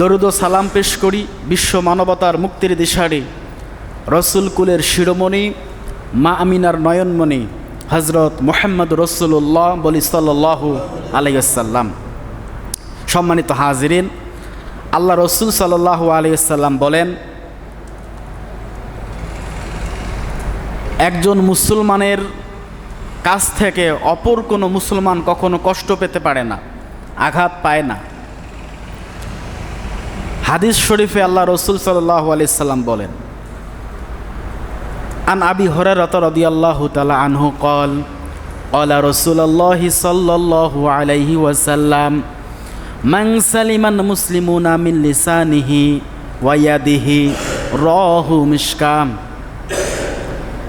দরুদ সালাম পেশ করি বিশ্ব মানবতার মুক্তির দিশারি, রসুল কুলের শিরোমণি, মা আমিনার নয়নমণি হজরত মোহাম্মদ রসুল্লাহ বলি সাল্লাহু আলাইসাল্লাম সম্মানিত হাজিরিন, আল্লাহ রসুল সাল্লাহু আলাইসাল্লাম বলেন, একজন মুসলমানের কাছ থেকে অপর কোনো মুসলমান কখনো কষ্ট পেতে পারে না, আঘাত পায় না। হাদিস শরীফে আল্লাহ রসুল সাল্লাহ আলাইসাল্লাম বলেন, আন আবি হরারত রদিয়াল্লাহু তালা আনহু কল অলা রসুল্লাহি সাল্লাল্লাহু আলাইহি ওয়াসাল্লাম, মান সালিমান মুসলিমুনা মিন লিসানিহি ওয়াইয়াদিহি রহু মিশকাম।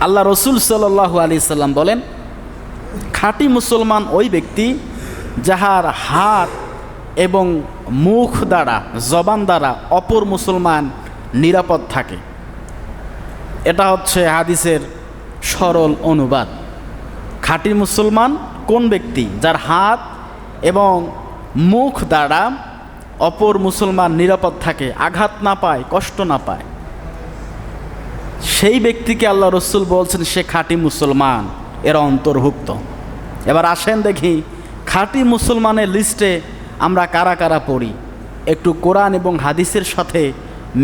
আল্লাহ রসুল সাল্লাল্লাহু আলাইহি সাল্লাম বলেন, খাঁটি মুসলমান ওই ব্যক্তি যাহার হাত এবং মুখ দ্বারা, জবান দ্বারা অপর মুসলমান নিরাপদ থাকে। এটা হচ্ছে হাদিসের সরল অনুবাদ। খাঁটি মুসলমান কোন ব্যক্তি যার হাত এবং মুখ দ্বারা অপর মুসলমান নিরাপদ থাকে, আঘাত না পায়, কষ্ট না পায়? সেই ব্যক্তিকে আল্লাহ রসুল বলছেন, সে খাঁটি মুসলমান, এর অন্তর্ভুক্ত। এবার আসেন দেখি, খাঁটি মুসলমানের লিস্টে আমরা কারা কারা পড়ি? একটু কোরআন এবং হাদিসের সাথে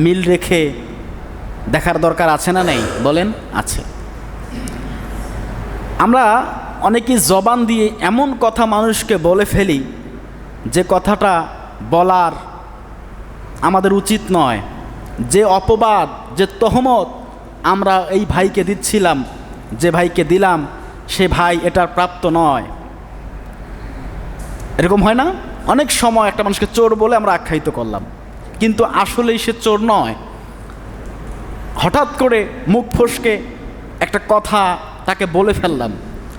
মিল রেখে দেখার দরকার আছে না নেই? বলেন, আছে। আমরা অনেকেই জবান দিয়ে এমন কথা মানুষকে বলে ফেলি, যে কথাটা বলার আমাদের উচিত নয়। যে অপবাদ, যে তহমত আমরা এই ভাইকে দিচ্ছিলাম, যে ভাইকে দিলাম, সে ভাই এটার প্রাপ্ত নয়। এরকম হয় না? অনেক সময় একটা মানুষকে চোর বলে আমরা আখ্যায়িত করলাম। কিন্তু আসলেই সে চোর নয়। হঠাৎ করে মুখ ফসকে একটা কথা তাকে বলে ফেললাম।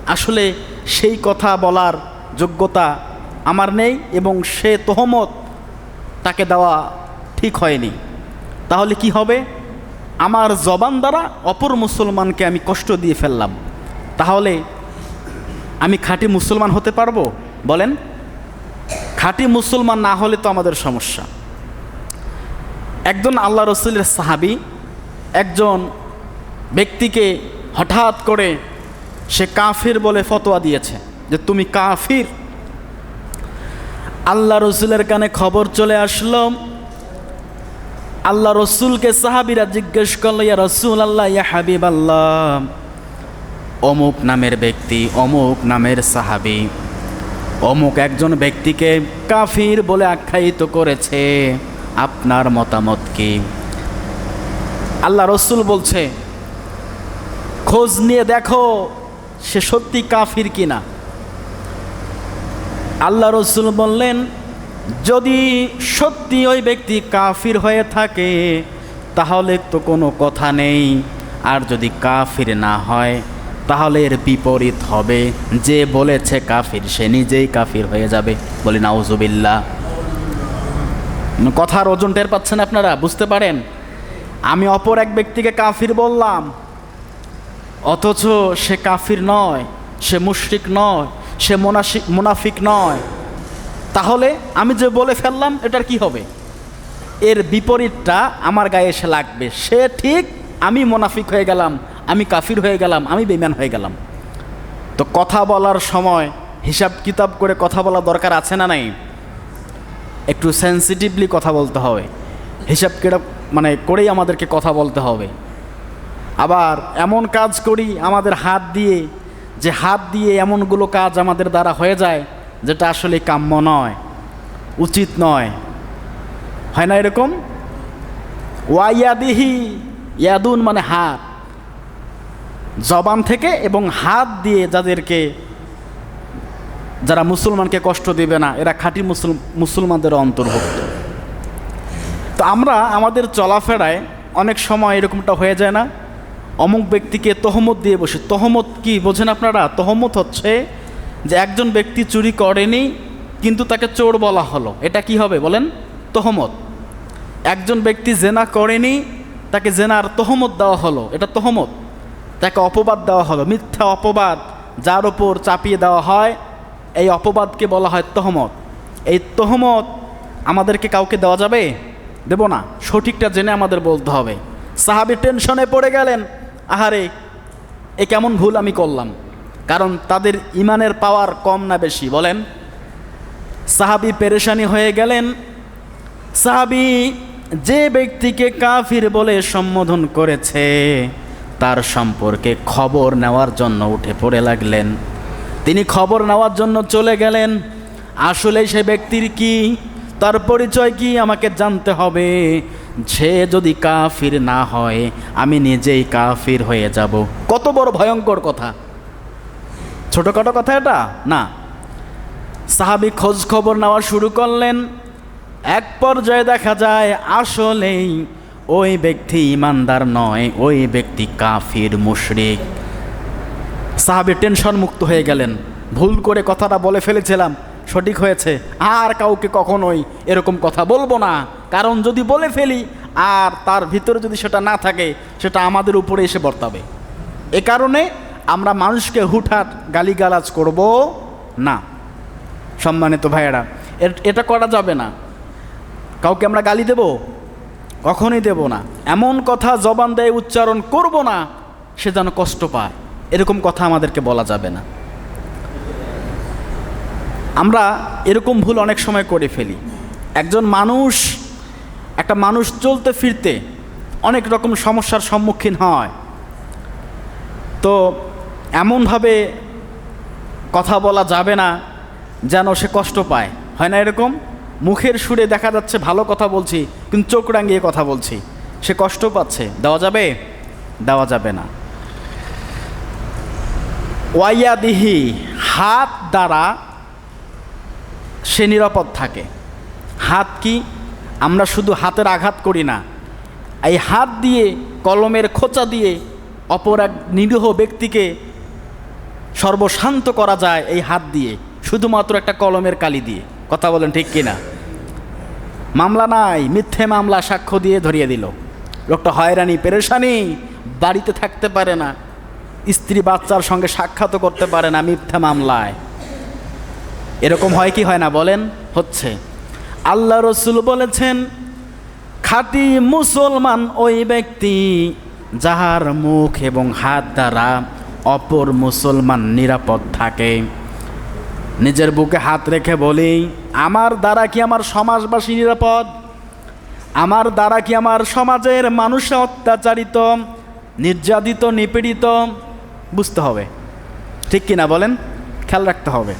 আসলে সেই কথা বলার যোগ্যতা আমার নেই এবং সে তহমত তাকে দেওয়া ঠিক হয়নি। তাহলে কি হবে? আমার জবান দ্বারা অপর মুসলমানকে আমি কষ্ট দিয়ে ফেললাম। তাহলে আমি খাঁটি মুসলমান হতে পারব? বলেন। খাঁটি মুসলমান না হলে তো আমাদের সমস্যা। একজন আল্লাহ রসুলের সাহাবি একজন ব্যক্তিকে হঠাৎ করে সে কাফির বলে ফতোয়া দিয়েছে যে, তুমি কাফির? আল্লাহ রসুলের কানে খবর চলে আসলো। আল্লাহ রসুলকে সাহাবিরা জিজ্ঞেস করল, ইয়া রসুল আল্লাহ ইয়া হাবিব আল্লাহ অমুক নামের ব্যক্তি, অমুক নামের সাহাবি। অমুক একজন ব্যক্তিকে কাফির বলে আখ্যায়িত করেছে। আপনার মতামত কি? আল্লাহ রসুল বলছে, খোঁজ নিয়ে দেখো সে সত্যি কাফির কিনা। আল্লাহ রসুল বললেন, যদি সত্যি ওই ব্যক্তি কাফির হয়ে থাকে, তাহলে তো কোনো কথা নেই। আর যদি কাফির না হয় তাহলে এর বিপরীত হবে। যে বলেছে কাফির, সে নিজেই কাফির হয়ে যাবে। বলি নাউজুবিল্লা কথার ওজন টের পাচ্ছেন আপনারা? বুঝতে পারেন? আমি অপর এক ব্যক্তিকে কাফির বললাম, অথচ সে কাফির নয়, সে মুশরিক নয়, সে মোনাফিক মুনাফিক নয়। তাহলে আমি যে বলে ফেললাম, এটার কি হবে? এর বিপরীতটা আমার গায়ে এসে লাগবে। সে ঠিক আমি মোনাফিক হয়ে গেলাম। আমি কাফির হয়ে গেলাম, আমি বেমান হয়ে গেলাম। তো কথা বলার সময় হিসাব কিতাব করে কথা বলা দরকার আছে না নাই? একটু সেন্সিটিভলি কথা বলতে হবে। হিসাব কিতাব মানে করেই আমাদেরকে কথা বলতে হবে। আবার এমন কাজ করি আমাদের হাত দিয়ে, যে হাত দিয়ে এমনগুলো কাজ আমাদের দ্বারা হয়ে যায়, যেটা আসলে কাম্য নয়, উচিত নয়। হয় না এরকম? ওয়াইয়াদিহি, ইয়াদুন মানে হাত। জবান থেকে এবং হাত দিয়ে যাদেরকে, যারা মুসলমানকে কষ্ট দেবে না, এরা খাঁটি মুসল, মুসলমানদের অন্তর্ভুক্ত। তো আমরা আমাদের চলাফেরায় অনেক সময় এরকমটা হয়ে যায় না। অমুক ব্যক্তিকে তহমত দিয়ে বসে। তহমত কি? বোঝেন আপনারা? তহমত হচ্ছে যে একজন ব্যক্তি চুরি করেনি, কিন্তু তাকে চোর বলা হলো। এটা কি হবে বলেন? তহমত। একজন ব্যক্তি জেনা করেনি, তাকে জেনার তহমত দেওয়া হলো। এটা তহমত। তাকে অপবাদ দেওয়া হলো। মিথ্যা অপবাদ যার ওপর চাপিয়ে দেওয়া হয়, এই অপবাদকে বলা হয় তহমত। এই তহমত আমাদেরকে কাউকে দেওয়া যাবে? দেব না। সঠিকটা জেনে আমাদের বলতে হবে। সাহাবি টেনশনে পড়ে গেলেন, আহারে, এ কেমন ভুল আমি করলাম? কারণ তাদের ইমানের পাওয়ার কম না বেশি। বলেন, সাহাবি পেরেশানি হয়ে গেলেন। সাহাবি যে ব্যক্তিকে কাফির বলে সম্বোধন করেছে তার সম্পর্কে খবর নেওয়ার জন্য উঠে পড়ে লাগলেন। তিনি খবর নেওয়ার জন্য চলে গেলেন। আসলে সে ব্যক্তির কি? তার পরিচয় কি আমাকে জানতে হবে? সে যদি কাফির না হয়, আমি নিজেই কাফির হয়ে যাব। কত বড় ভয়ঙ্কর কথা। ছোটোখাটো কথা এটা? না। সাহাবি খোঁজ খবর নেওয়া শুরু করলেন। এক পর্যায়ে দেখা যায় আসলেই ওই ব্যক্তি ইমানদার নয়, ওই ব্যক্তি কাফির, মুশরিক। সাহাবি টেনশন মুক্ত হয়ে গেলেন। ভুল করে কথাটা বলে ফেলেছিলাম, সঠিক হয়েছে। আর কাউকে কখনোই এরকম কথা বলব না। কারণ যদি বলে ফেলি, আর তার ভিতরে যদি সেটা না থাকে, সেটা আমাদের উপরে এসে বর্তাবে। এ কারণে আমরা মানুষকে হুটহাট গালিগালাজ করব না। সম্মানিত ভাইয়েরা এটা করা যাবে না। কাউকে আমরা গালি দেব? কখনোই দেব না। এমন কথা জবান দেয়, উচ্চারণ করব না, সে যেন কষ্ট পায়। এরকম কথা আমাদেরকে বলা যাবে না। আমরা এরকম ভুল অনেক সময় করে ফেলি। একজন মানুষ, একটা মানুষ চলতে ফিরতে অনেক রকম সমস্যার সম্মুখীন হয়। তো এমনভাবে কথা বলা যাবে না যেন সে কষ্ট পায়। হয় না এরকম? মুখের সুরে দেখা যাচ্ছে, ভালো কথা বলছি, কিন্তু চোখ রাঙিয়ে কথা বলছি। সে কষ্ট পাচ্ছে। দেওয়া যাবে? দেওয়া যাবে না। ওয়াইয়াদিহি, হাত দ্বারা সে নিরাপদ থাকে। হাত কি? আমরা শুধু হাতের আঘাত করি না। এই হাত দিয়ে, কলমের খোঁচা দিয়ে অপর এক নিরীহ ব্যক্তিকে সর্বশান্ত করা যায় এই হাত দিয়ে, শুধুমাত্র একটা কলমের কালি দিয়ে। কথা বলেন ঠিক কিনা? মামলা নাই, মিথ্যে মামলা সাক্ষ্য দিয়ে ধরিয়ে দিল। লোকটা হয়রানি, পেরেশানি, বাড়িতে থাকতে পারে না, স্ত্রী বাচ্চার সঙ্গে সাক্ষাৎ করতে পারে না মিথ্যা মামলায়। এরকম হয় কি হয় না বলেন? হচ্ছে, আল্লাহ রসুল বলেছেন, খাঁটি মুসলমান ওই ব্যক্তি যাহার মুখ এবং হাত দ্বারা অপর মুসলমান নিরাপদ থাকে। নিজের বুকে হাত রেখে বলি, আমার দ্বারা কি আমার সমাজবাসী নিরাপদ? আমার দ্বারা কি আমার সমাজের মানুষ অত্যাচারিত, নির্যাতিত, নিপীড়িত? বুঝতে হবে। ঠিক কিনা বলেন? খেয়াল রাখতে হবে।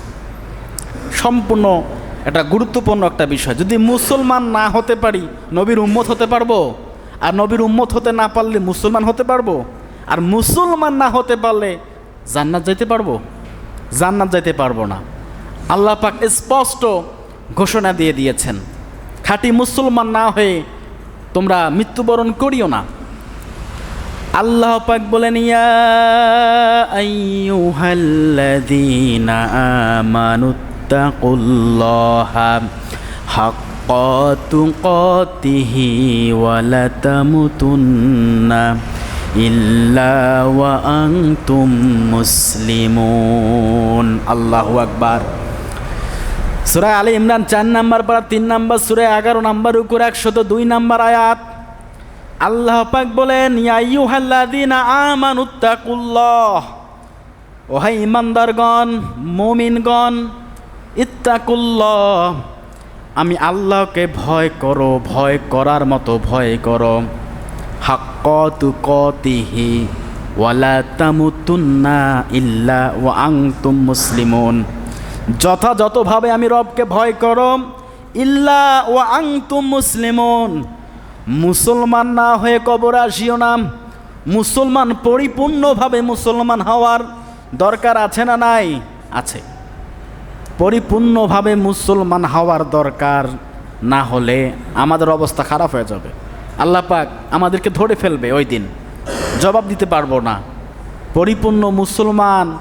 সম্পূর্ণ একটা গুরুত্বপূর্ণ একটা বিষয়। যদি মুসলমান না হতে পারি, নবীর উম্মত হতে পারব? আর নবীর উম্মত হতে না পারলে মুসলমান হতে পারব? আর মুসলমান না হতে পারলে জান্নাত যাইতে পারব? জান্নাত যাইতে পারব না। আল্লাহ পাক স্পষ্ট ঘোষণা দিয়ে দিয়েছেন, খাঁটি মুসলমান না হয়ে তোমরা মৃত্যুবরণ করিও না। আল্লাহ পাক বলেন, ইয়া তামুতুন্না ইল্লা মুসলিমুন। আল্লাহু আকবার। সুরায় আলী ইমরান চার নাম্বার পারা, তিন নাম্বার সুরায় এগারো নাম্বার উপর, একশত দুই নাম্বার আয়াত। আল্লাহ পাক বলেন ইয়াইয়ুহাল্লাযীনা আমানুত্তাকুল্লাহ ও হাই ইমানদারগণ, মুমিনগণ, ইত্তাকুল্লাহ। আমি আল্লাহকে ভয় করো, ভয় করার মতো ভয় করো। হাক্কতু কতিহি ওয়ালা তামুতুন্না ইল্লা ওয়া আনতুম মুসলিমুন। যথাযথভাবে আমি রবকে ভয় করম। ইল্লা ও আংতুম মুসলিমন। মুসলমান না হয়ে কবর আসিও না। মুসলমান পরিপূর্ণভাবে মুসলমান হওয়ার দরকার আছে না নাই? আছে। পরিপূর্ণভাবে মুসলমান হওয়ার দরকার না হলে আমাদের অবস্থা খারাপ হয়ে যাবে। আল্লাহ পাক আমাদেরকে ধরে ফেলবে ওই দিন। জবাব দিতে পারব না। পরিপূর্ণ মুসলমান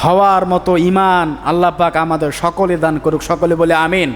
হওয়ার মতো ইমান আল্লাহ পাক আমাদের সকলে দান করুক। সকলে বলে আমিন।